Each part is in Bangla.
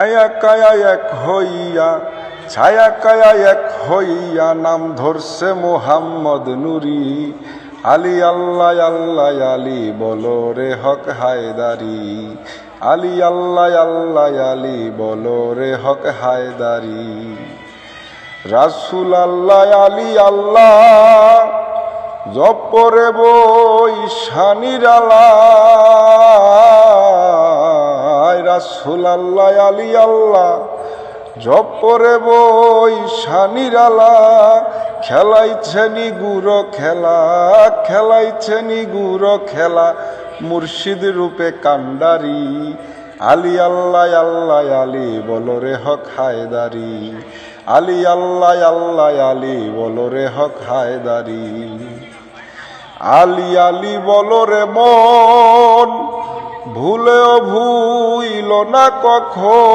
ছায়া কায়া এক হইয়া, ছায়া কায়া এক হইয়া নাম ধরছে মোহাম্মদ নুরি। আলী আল্লাহ আল্লাহ, আলী বলো রে হক হায়দারি। আলী আল্লাহ আল্লাহ, আলী বলো রে হক হায়দারি। রাসুল আল্লাহ, আলী আল্লাহ, জপরে বই শানির আল্লাহ রাসুল আল্লাহ আলী আল্লাহ জপরে বই শানির আল্লাহ খেলাইছে নি গুড়ো খেলা খেলাইছে নি গুড়ো খেলা, মুর্শিদ রূপে কান্ডারি আলি আল্লাহ আল্লাহ, আলি বলো রে হক হায়দারি, আলী আল্লাহ আল্লাহ, আলী বলো রে হক হায়দারি, আলি আলি বলো রে মন ভুলেও ভুইল না কখন?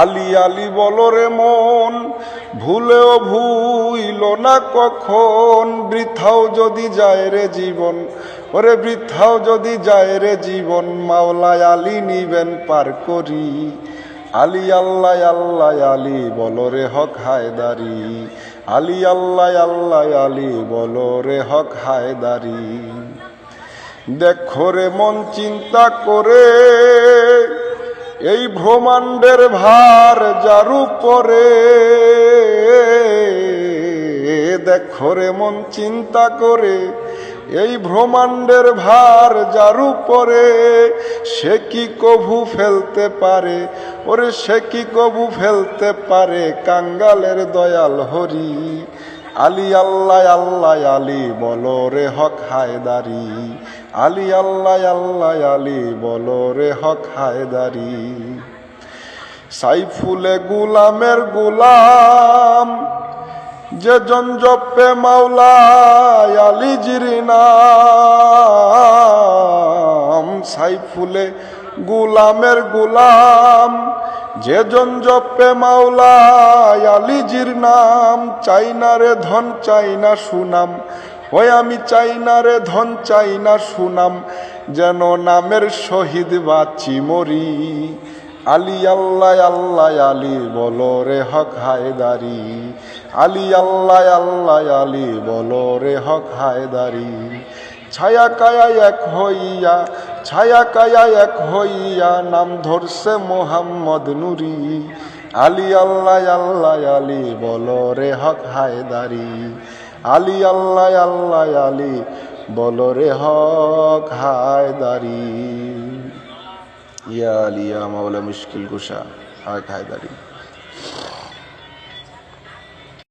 আলি আলি বলো রে মন, ভুলেও ভুইল না কখন? বৃথাও যদি যায় রে জীবন, ওরে বৃথাও যদি যায় রে জীবন, মাওলায় আলি নিবেন পার করি। আলী আল্লাহ আল্লাহ, আলী বলো রে হক হায়দারি। আলী আল্লাহ আল্লাহ, আলী বলো রে হক হায়দারি। দেখো রে মন চিন্তা করে, এই ভ্রমাণ্ডের ভার যার উপরে। দেখো রে মন চিন্তা করে, এই ব্রহ্মাণ্ডের ভার যার উপরে, সে কি কভু ফেলতে পারে? ওরে সে কি কবু ফেলতে পারে? কাঙ্গালের দয়াল হরি। আলী আল্লাহ আল্লাহ আলী, বলো রে হক হায়দারি। আলী আল্লাহ আল্লাহ আলী, বলো রে হক হায়দারি। সাইফুলে গুলামের গুলাম, যে জঞ্জপে মাওলা আলিজির নাম। সাইফুলে গুলামের গুলাম যে জঞ্জপে মাওলা আলিজির নাম, চাই না রে ধন, চাই না সুনাম। ওই আমি চাই না রে ধন, চাই না সুনাম, যেন নামের শহীদ বাচি মরি। আলী আল্লাহ আল্লাহ আলী বলো রে হক হায়দারি। আলী আল্লাহ আল্লাহ আলী বলো রে হক হায়দারি। ছায়া কায়া এক হইয়া, ছায়া কায়া এক হইয়া নাম ধরছে মোহাম্মদ নুরি। আলি আল্লাহ আল্লাহ, আলি বলো রে হক হায়দারি। আলি আল্লাহ আল্লাহ, আলি বলো রে হক হায়দারি। ইয়া আলিয়া মাওলা মুশকিল কুশা, হক হায়দারি।